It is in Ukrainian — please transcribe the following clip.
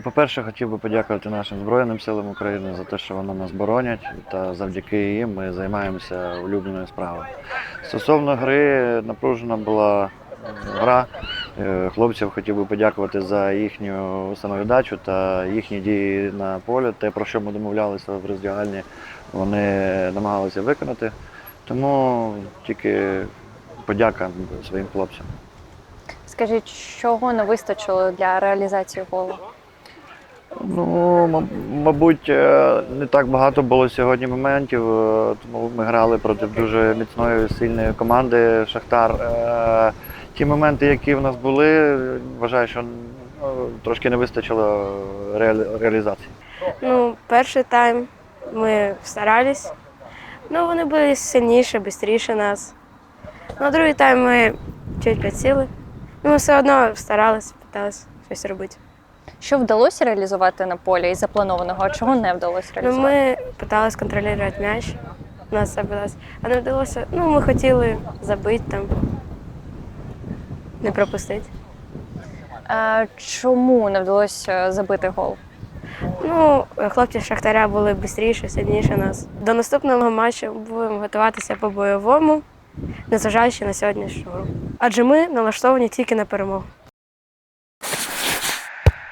По-перше, хотів би подякувати нашим Збройним силам України за те, що вони нас боронять, та завдяки їм ми займаємося улюбленою справою. Стосовно гри, напружена була гра. Е, Хлопців хотів би подякувати за їхню самовіддачу та їхні дії на полі. Те, про що ми домовлялися в роздягальні, вони намагалися виконати. Тому тільки подяка своїм хлопцям. Скажіть, чого не вистачило для реалізації голу? Ну, мабуть, е, не так багато було сьогодні моментів, е, тому ми грали проти дуже міцної сильної команди Шахтар. Е, Ті моменти, які в нас були, вважаю, що трошки не вистачило реалізації. Ну, перший тайм ми старались. Ну, вони були сильніші, швидше нас. Ну, другий тайм ми чуть підсіли. Ну, ми все одно старались, питались щось робити. Що вдалося реалізувати на полі із запланованого, а чого не вдалося Ну, реалізувати? ми питались контролювати м'яч. У нас це вдалося. А не вдалося. Ну, ми хотіли забити там, не пропустити. А чому не вдалося забити гол? Ну, хлопці з Шахтаря були швидше, сильніше нас. До наступного матчу будемо готуватися по бойовому, незважаючи на сьогоднішню гру. Адже ми налаштовані тільки на перемогу.